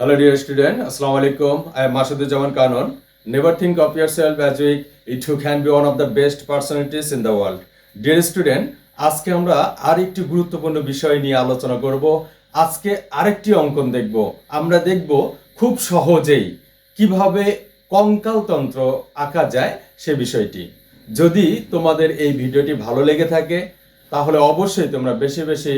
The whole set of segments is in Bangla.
Hello, dear student. Assalamu alaikum. I am Mashuddin Kanon. Never think of yourself as weak. It you can be one of the best personalities in the world. Dear student, আজকে আমরা আরেকটি গুরুত্বপূর্ণ বিষয় নিয়ে আলোচনা করব আজকে আরেকটি অঙ্কন দেখব আমরা দেখব খুব সহজেই কীভাবে কঙ্কালতন্ত্র আঁকা যায় সে বিষয়টি যদি তোমাদের এই ভিডিওটি ভালো লেগে থাকে তাহলে অবশ্যই তোমরা বেশি বেশি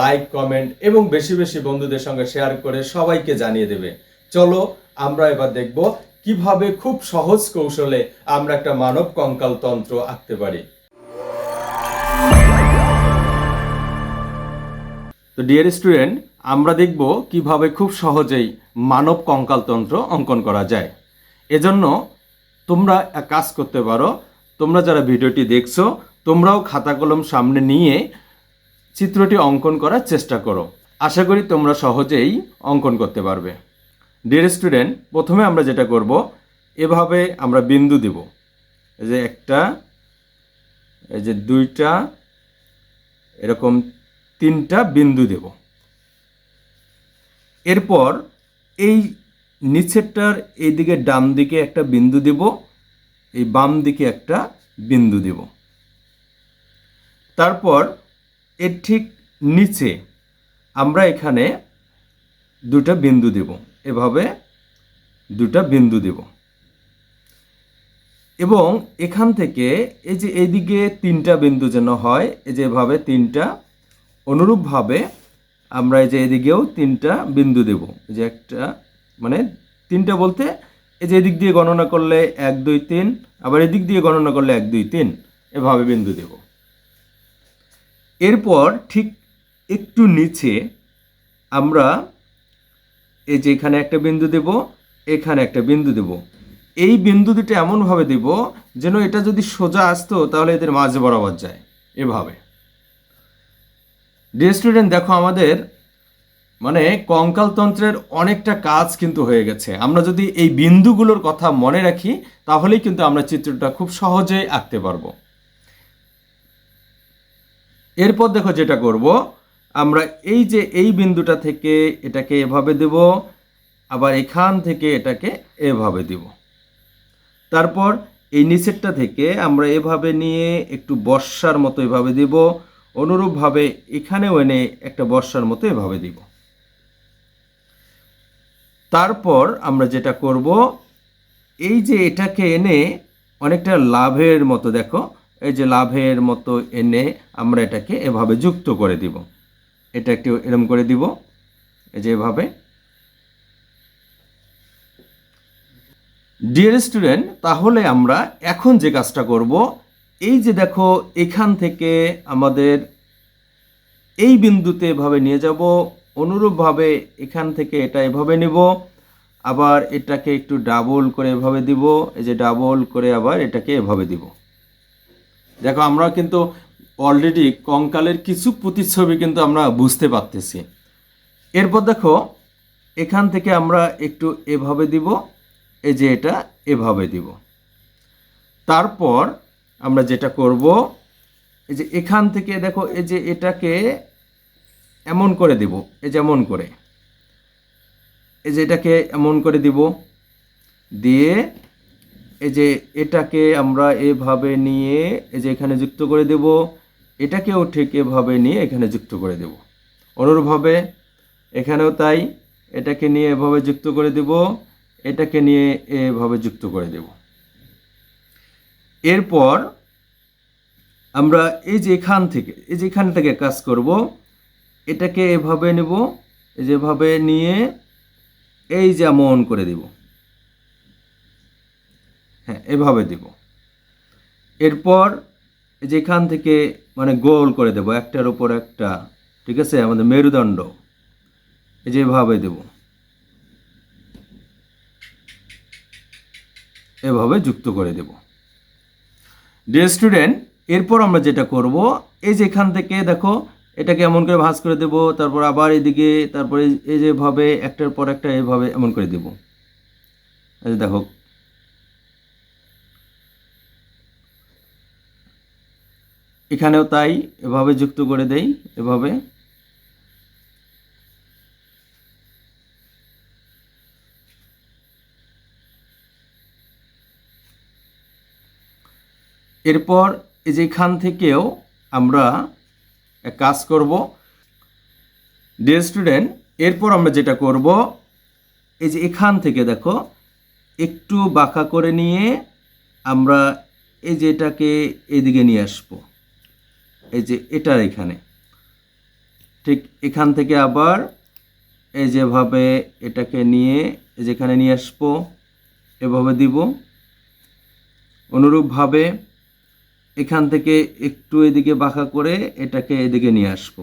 লাইক কমেন্ট এবং বেশি বেশি বন্ধুদের সঙ্গে শেয়ার করে সবাইকে জানিয়ে দেবে। চলো, আমরা এবার দেখব কীভাবে খুব সহজ কৌশলে আমরা একটা মানব কঙ্কাল তন্ত্র আঁকতে পারি। তো ডিয়ার স্টুডেন্ট আমরা দেখব কীভাবে খুব সহজেই মানব কঙ্কালতন্ত্র অঙ্কন করা যায়। এজন্য তোমরা এক কাজ করতে পারো, তোমরা যারা ভিডিওটি দেখছ তোমরাও খাতা কলম সামনে নিয়ে চিত্রটি অঙ্কন করার চেষ্টা করো। আশা করি তোমরা সহজেই অঙ্কন করতে পারবে। ডিয়ার স্টুডেন্ট প্রথমে আমরা যেটা করব, এভাবে আমরা বিন্দু দিব। এই যে একটা, এই যে দুইটা, এরকম তিনটা বিন্দু দেব। এরপর এই নিচেরটার এইদিকে ডান দিকে একটা বিন্দু দেব, এই বাম দিকে একটা বিন্দু দেব। তারপর এর ঠিক নিচে আমরা এখানে দুটা বিন্দু দেব। এভাবে দুটা বিন্দু দেব। এবং এখান থেকে এই যে এইদিকে তিনটা বিন্দু যেন হয়, এই যে এভাবে তিনটা, অনুরূপভাবে আমরা এই যে এদিকেও তিনটা বিন্দু দেব। এই যে একটা মানে তিনটা বলতে এই যে এদিক দিয়ে গণনা করলে এক, দুই, তিন, আবার এদিক দিয়ে গণনা করলে এক, দুই, তিন, এভাবে বিন্দু দেব। এরপর ঠিক একটু নিচে আমরা এই যে এখানে একটা বিন্দু দেব, এখানে একটা বিন্দু দেব। এই বিন্দু দুটো এমনভাবে দেব যেন এটা যদি সোজা আসতো তাহলে এদের মাঝে বরাবর যায়, এভাবে। ডিয়ার স্টুডেন্ট দেখো আমাদের মানে কঙ্কালতন্ত্রের অনেকটা কাজ কিন্তু হয়ে গেছে। আমরা যদি এই বিন্দুগুলোর কথা মনে রাখি, তাহলেই কিন্তু আমরা চিত্রটা খুব সহজেই আঁকতে পারব। এরপর দেখো যেটা করব, আমরা এই যে এই বিন্দুটা থেকে এটাকে এভাবে দেব, আবার এখান থেকে এটাকে এভাবে দিব। তারপর এই নিচেরটা থেকে আমরা এভাবে নিয়ে একটু বর্ষার মতো এভাবে দিব, অনুরূপভাবে এখানেও এনে একটা বর্ষার মতো এভাবে দিব। তারপর আমরা যেটা করব, এই যে এটাকে এনে অনেকটা লাভের মতো দেখো এই যে লাভের মতো এনে আমরা এটাকে এভাবে যুক্ত করে দিব। এটা একটু এরম করে দিব, এই যে এভাবে। ডিয়ার স্টুডেন্ট তাহলে আমরা এখন যে কাজটা করব, এই যে দেখো এখান থেকে আমাদের এই বিন্দুতে এভাবে নিয়ে যাব, অনুরূপভাবে এখান থেকে এটা এভাবে নেব, আবার এটাকে একটু ডাবল করে এভাবে দিব, এই যে ডাবল করে আবার এটাকে এভাবে দিব। দেখো, আমরা কিন্তু অলরেডি কঙ্কালের কিছু প্রতিচ্ছবি কিন্তু আমরা বুঝতে পারতেছি। এরপর দেখো, এখান থেকে আমরা একটু এভাবে দিব, এই যে এটা, এভাবে দিব। তারপর আমরা যেটা করব, এই যে এখান থেকে দেখো, এই যে এটাকে এমন করে দিব, এই যেমন করে। এই যে এটাকে এমন করে দিব, দিয়ে এই যে এটাকে আমরা এভাবে নিয়ে এই যে এখানে যুক্ত করে দেব, এটাকেও ঠিক এভাবে নিয়ে এখানে যুক্ত করে দেব। অনুরূপভাবে এখানেও তাই, এটাকে নিয়ে এভাবে যুক্ত করে দেব, এটাকে নিয়ে এভাবে যুক্ত করে দেব। এরপর আমরা এই যে এখান থেকে, এই যে এখান থেকে কাজ করব, এটাকে এভাবে নেব, এই যেভাবে নিয়ে এই যেমন করে দেব। এভাবে দেব। এরপর যেখান থেকে মানে গোল করে দেব, একটার উপর একটা, ঠিক আছে? আমাদের মেরুদণ্ড, এই যে এভাবে দেব। এভাবে যুক্ত করে দেব। ডিয়ার স্টুডেন্ট এরপর আমরা যেটা করব, এই যে এখান থেকে দেখো, এটাকে এমন করে ভাঁজ করে দেব, তারপর আবার এদিকে, তারপরে এই যেভাবে একটার পর একটা এভাবে এমন করে দেব। দেখো এখানেও তাই, এভাবে যুক্ত করে দেই, এভাবে। এরপর এই যে এখান থেকেও আমরা কাজ করব। ডিয়ার স্টুডেন্ট এরপর আমরা যেটা করব, এই যে এখান থেকে দেখো, একটু বাঁকা করে নিয়ে আমরা এই যেটাকে এদিকে নিয়ে আসব। এই যে এটার এখানে। ঠিক এখান থেকে আবার এই যেভাবে এটাকে নিয়ে যেখানে নিয়ে আসব, এভাবে দিব। অনুরূপভাবে এখান থেকে একটু এদিকে বাঁকা করে এটাকে এদিকে নিয়ে আসব।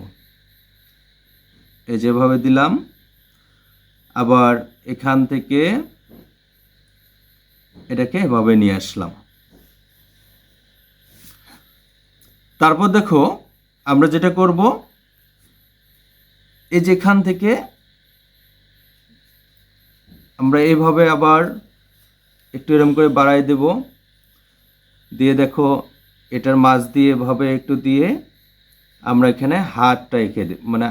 এই যেভাবে দিলাম, আবার এখান থেকে এটাকে এভাবে নিয়ে আসলাম। তারপর দেখো, আমরা যেটা করব, এই যেখান থেকে আমরা এইভাবে আবার একটু এরম করে বাড়াই দেব। দিয়ে দেখো, এটার মাছ দিয়ে এভাবে একটু দিয়ে আমরা এখানে হাতটা এঁকে মানে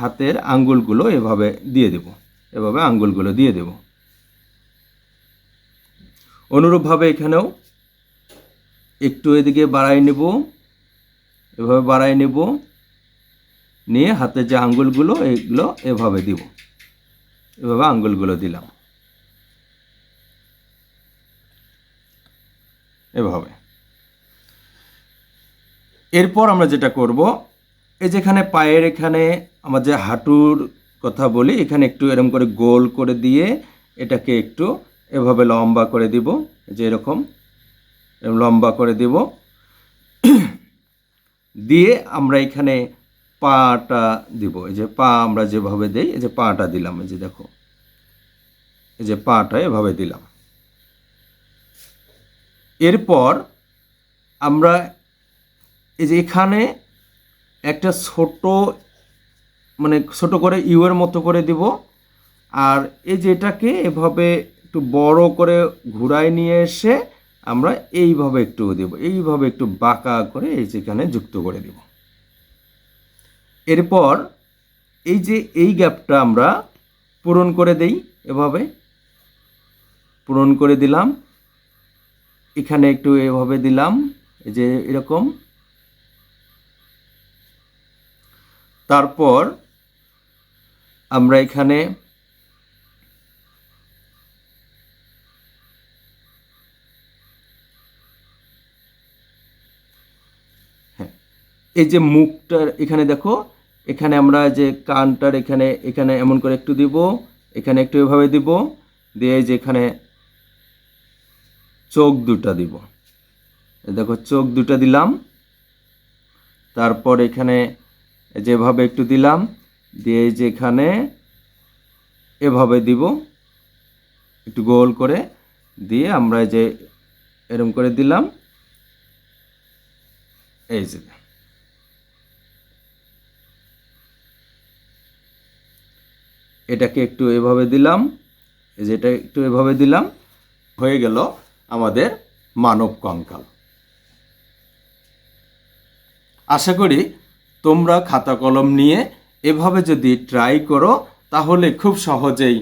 হাতের আঙ্গুলগুলো এভাবে দিয়ে দেব। এভাবে আঙ্গুলগুলো দিয়ে দেব। অনুরূপভাবে এখানেও একটু এদিকে বাড়াই নেব। এভাবে বাড়াই নেব। নিয়ে হাতের যে আঙ্গুলগুলো এইগুলো এভাবে দিব। এভাবে আঙ্গুলগুলো দিলাম। এভাবে। এরপর আমরা যেটা করব, এই যেখানে পায়ের, এখানে আমার যে হাঁটুর কথা বলি, এখানে একটু এরকম করে গোল করে দিয়ে এটাকে একটু এভাবে লম্বা করে দিব। যে এরকম লম্বা করে দিব। দিয়ে আমরা এখানে পাটা দিব। এই যে পা আমরা যেভাবে দেই, এই যে পাটা দিলাম, এই যে দেখো। এই যে পাটা এভাবে দিলাম। এরপর আমরা এই যে এখানে একটা ছোট মানে ছোট করে ইউয়ের মতো করে দিব। আর এই যে এটাকে এভাবে একটু বড় করে ঘুরায় নিয়ে এসে আমরা এইভাবে একটু দেব, এইভাবে একটু বাঁকা করে এই যেখানে যুক্ত করে দেব। এরপর এই যে এই গ্যাপটা আমরা পূরণ করে দেই এভাবে, পূরণ করে দিলাম, এখানে একটু এভাবে দিলাম, এই যে এরকম। তারপর আমরা এখানে এই যে মুখটার এখানে দেখো, এখানে আমরা যে কানটার এখানে এখানে এমন করে একটু দিব, এখানে একটু এভাবে দিব, দিয়ে যে এখানে চোখ দুটা দিব। দেখো, চোখ দুটা দিলাম, তারপর এখানে যেভাবে একটু দিলাম, দিয়ে এই যে এখানে এভাবে দিব, একটু গোল করে, দিয়ে আমরা যে এরম করে দিলাম, এই যে। এটাকে একটু এভাবে দিলাম। এই যে এটা একটু এভাবে দিলাম, হয়ে গেল আমাদের মানব কঙ্কাল। আশা করি তোমরা খাতা কলম নিয়ে এভাবে যদি ট্রাই করো, তাহলে খুব সহজেই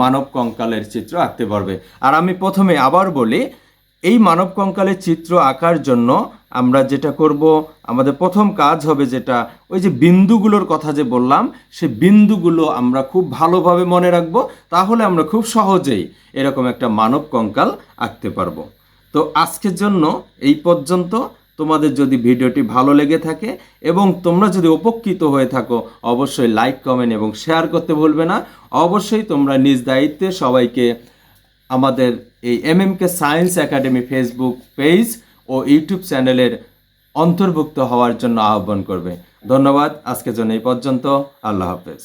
মানব কঙ্কালের চিত্র আঁকতে পারবে। আর আমি প্রথমে আবার বলি এই মানব কঙ্কালের চিত্র আঁকার জন্য আমরা যেটা করব, আমাদের প্রথম কাজ হবে যেটা, ওই যে বিন্দুগুলোর কথা যে বললাম, সে বিন্দুগুলো আমরা খুব ভালোভাবে মনে রাখব, তাহলে আমরা খুব সহজেই এরকম একটা মানব কঙ্কাল আঁকতে পারব। তো আজকের জন্য এই পর্যন্ত। তোমাদের যদি ভিডিওটি ভালো লেগে থাকে এবং তোমরা যদি উপকৃত হয়ে থাকো, অবশ্যই লাইক, কমেন্ট এবং শেয়ার করতে ভুলবে না। অবশ্যই তোমরা নিজ দায়িত্বে সবাইকে আমাদের এই M M K science academy Facebook page ও ইউটিউব চ্যানেলের অন্তর্ভুক্ত হওয়ার জন্য আহ্বান করবে। ধন্যবাদ। আজকের জন্য এই পর্যন্ত। আল্লাহ হাফেজ।